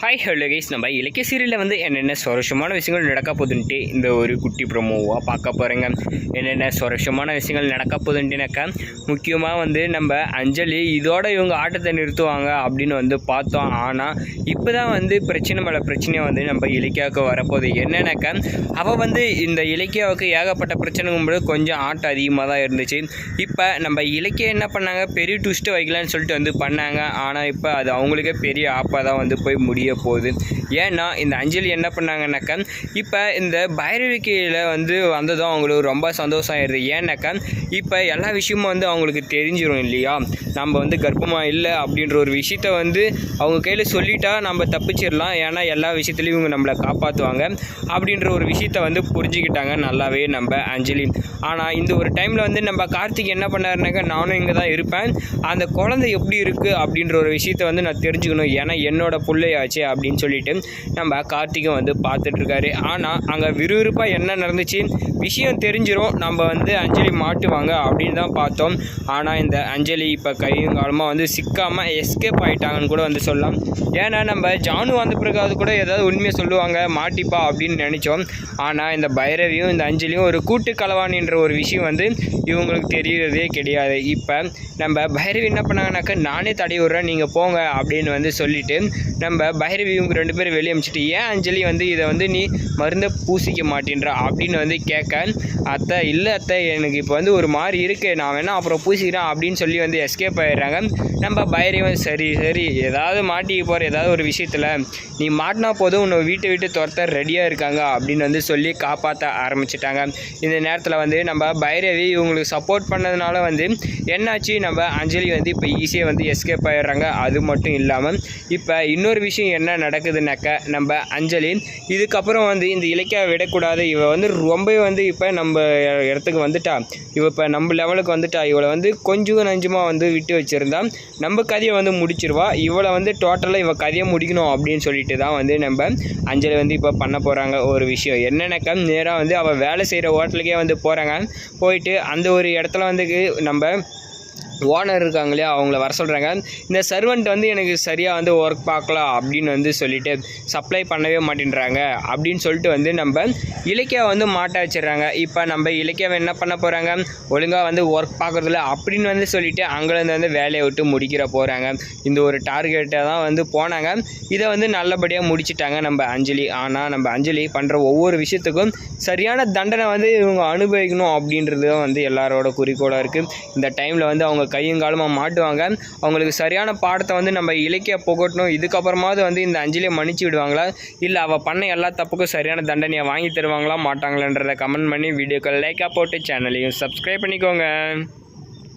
Hi hello guys நம்ம இலக்கிய சீரியலில் வந்து என்னென்ன சுவாரஸ்யமான விஷயங்கள் நடக்க போகுதுன்ட்டு இந்த ஒரு குட்டி ப்ரொமோவாக பார்க்க போகிறேங்க என்னென்ன சுவாரஸ்யமான விஷயங்கள் நடக்க போகுதுன்ட்டுனாக்கா முக்கியமாக வந்து நம்ம அஞ்சலி இதோட இவங்க ஆட்டத்தை நிறுத்துவாங்க அப்படின்னு வந்து பார்த்தோம். ஆனால் இப்போ தான் வந்து பிரச்சனை மேலே பிரச்சனையை வந்து நம்ம இலக்கியாவுக்கு வரப்போகுது. என்னென்னாக்கா அவள் வந்து இந்த இலக்கியாவுக்கு ஏகப்பட்ட பிரச்சனைங்கும்போது கொஞ்சம் ஆட்டம் அதிகமாக தான் இருந்துச்சு. இப்போ நம்ம இலக்கியம் என்ன பண்ணாங்க? பெரிய ட்விஸ்ட்டு வைக்கலான்னு சொல்லிட்டு வந்து பண்ணாங்க. ஆனால் இப்போ அது அவங்களுக்கே பெரிய ஆப்பாக தான் வந்து போய் முடியும் முடிய போகுது. ஏன்னா இந்த அஞ்சலி என்ன பண்ணாங்கன்னாக்கா இப்போ இந்த பைரவிக்கையில் வந்து வந்ததும் அவங்களுக்கு ரொம்ப சந்தோஷம் ஆயிடுது ஏன்னாக்கா இப்போ எல்லா விஷயமும் வந்து அவங்களுக்கு தெரிஞ்சிடும் இல்லையா? நம்ம வந்து கர்ப்பமாக இல்லை அப்படின்ற ஒரு விஷயத்த வந்து அவங்க கையில் சொல்லிட்டா நம்ம தப்பிச்சிடலாம். ஏன்னா எல்லா விஷயத்துலையும் இவங்க நம்மளை காப்பாற்றுவாங்க அப்படின்ற ஒரு விஷயத்த வந்து புரிஞ்சுக்கிட்டாங்க நல்லாவே நம்ம அஞ்சலி. ஆனால் இந்த ஒரு டைமில் வந்து நம்ம கார்த்திக் என்ன பண்ணாருனாக்கா நானும் இங்கே தான் இருப்பேன். அந்த குழந்தை எப்படி இருக்குது அப்படின்ற ஒரு விஷயத்த வந்து நான் தெரிஞ்சுக்கணும். ஏன்னா என்னோட பிள்ளையாச்சு. அப்படின்னு சொல்லிட்டு நம்ம கார்த்திகை வந்து பார்த்துட்ருக்காரு. ஆனால் அங்கே விறுவிறுப்பாக என்ன நடந்துச்சு? விஷயம் தெரிஞ்சிடும் நம்ம வந்து அஞ்சலி மாட்டுவாங்க அப்படின்னு தான் பார்த்தோம். ஆனால் இந்த அஞ்சலி இப்போ கையும் காலமாக வந்து சிக்காமல் எஸ்கேப் ஆகிட்டாங்கன்னு கூட வந்து சொல்லலாம். ஏன்னா நம்ம ஜானு வந்த பிறகு அது கூட ஏதாவது உண்மையை சொல்லுவாங்க மாட்டிப்பா அப்படின்னு நினச்சோம். ஆனால் இந்த பைரவியும் இந்த அஞ்சலியும் ஒரு கூட்டு களவாணின்ற ஒரு விஷயம் வந்து இவங்களுக்கு தெரியறதே கிடையாது. இப்போ நம்ம பைரவி என்ன பண்ணாங்கனாக்கா நானே தடை விட்றேன் நீங்கள் போங்க அப்படின்னு வந்து சொல்லிட்டு நம்ம பைரவி இவங்க ரெண்டு பேரும் வெளியே அமிச்சிட்டு ஏன் அஞ்சலி வந்து இதை வந்து நீ மருந்தை பூசிக்க மாட்டேன்றா? அப்படின்னு வந்து கேட்க அத்தை இல்லை அத்தை எனக்கு இப்போ வந்து ஒரு மாதிரி இருக்குது நான் வேணால் அப்புறம் பூசிக்கிறேன் அப்படின்னு சொல்லி வந்து எஸ்கேப் ஆயிடுறாங்க. நம்ம பைரவன் சரி சரி ஏதாவது மாட்டிக்க போகிற ஏதாவது ஒரு விஷயத்தில் நீ மாட்டினா போதும் உன்னை வீட்டை விட்டு துரத்த ரெடியாக இருக்காங்க அப்படின்னு வந்து சொல்லி காப்பாற்ற ஆரம்பிச்சிட்டாங்க. இந்த நேரத்தில் வந்து நம்ம பைரவி இவங்களுக்கு சப்போர்ட் பண்ணதுனால வந்து என்னாச்சு? நம்ம அஞ்சலி வந்து இப்போ ஈஸியாக வந்து எஸ்கேப் ஆயிடுறாங்க. அது மட்டும் இல்லாமல் இப்போ இன்னொரு விஷயம் என்ன நடக்குதுனாக்க நம்ம அஞ்சலி இதுக்கப்புறம் வந்து இந்த இலக்கியாவை விடக்கூடாது. இவ வந்து ரொம்பவே வந்து இப்போ நம்ம இடத்துக்கு வந்துட்டா. இவ இப்போ நம்ம லெவலுக்கு வந்துட்டா. இவளை வந்து கொஞ்சம் நஞ்சமாக வந்து விட்டு வச்சுருந்தா நம்ம கதையை வந்து முடிச்சிருவா. இவளை வந்து டோட்டலாக இவள் கதையை முடிக்கணும் அப்படின்னு சொல்லிட்டு தான் வந்து நம்ம அஞ்சலி வந்து இப்போ பண்ண போகிறாங்க ஒரு விஷயம். என்னென்னாக்கா நேராக வந்து அவள் வேலை செய்கிற ஹோட்டலுக்கே வந்து போகிறாங்க போயிட்டு அந்த ஒரு இடத்துல வந்து நம்ம ஓனர் இருக்காங்க இல்லையா அவங்கள வர சொல்கிறாங்க இந்த சர்வெண்ட் வந்து எனக்கு சரியாக வந்து ஒர்க் பார்க்கலாம் அப்படின்னு வந்து சொல்லிட்டு சப்ளை பண்ணவே மாட்டேன்றாங்க அப்படின்னு சொல்லிட்டு வந்து நம்ம இலக்கியா வந்து மாட்ட வச்சிடுறாங்க இப்போ நம்ம இலக்கியாவை என்ன பண்ண போகிறாங்க ஒழுங்காக வந்து ஒர்க் பார்க்குறதில்ல அப்படின்னு வந்து சொல்லிட்டு அங்கேருந்து வந்து வேலையை விட்டு முடிக்கிற போகிறாங்க இந்த ஒரு டார்கெட்டை தான் வந்து போனாங்க. இதை வந்து நல்லபடியாக முடிச்சிட்டாங்க நம்ம அஞ்சலி. ஆனால் நம்ம அஞ்சலி பண்ணுற ஒவ்வொரு விஷயத்துக்கும் சரியான தண்டனை வந்து இவங்க அனுபவிக்கணும் அப்படின்றது தான் வந்து எல்லாரோட குறிக்கோளாக இருக்குது இந்த டைமில் வந்து அவங்க கையும் காலமாக மாட்டுவாங்க. அவங்களுக்கு சரியான பாடத்தை வந்து நம்ம இலக்கிய புகட்டணும். இதுக்கப்புறமாவது வந்து இந்த அஞ்சலியை மன்னிச்சு விடுவாங்களா? இல்லை அவள் பண்ண எல்லா தப்புக்கும் சரியான தண்டனையை வாங்கி தருவாங்களா மாட்டாங்களான்றதை கமெண்ட் பண்ணி வீடியோக்கள் லைக்காக போட்டு சேனலையும் சப்ஸ்கிரைப் பண்ணிக்கோங்க.